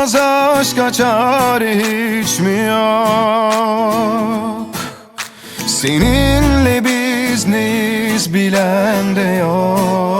Bulunmaz aşka çare hiç mi yok? Seninle biz neyiz bilen de yok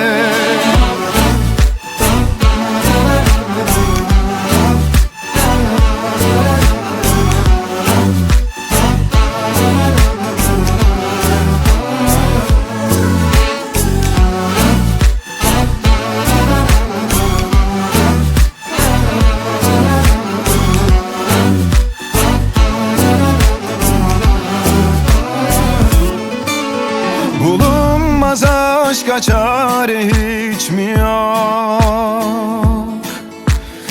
Bulunmaz aşka çare hiç mi yok?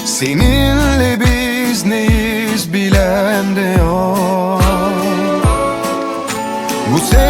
Seninle biz neyiz bilen de yok. Bu sevgiden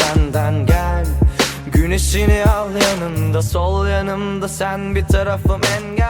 Güneşini al yanında sol yanımda. Sen bir tarafım engel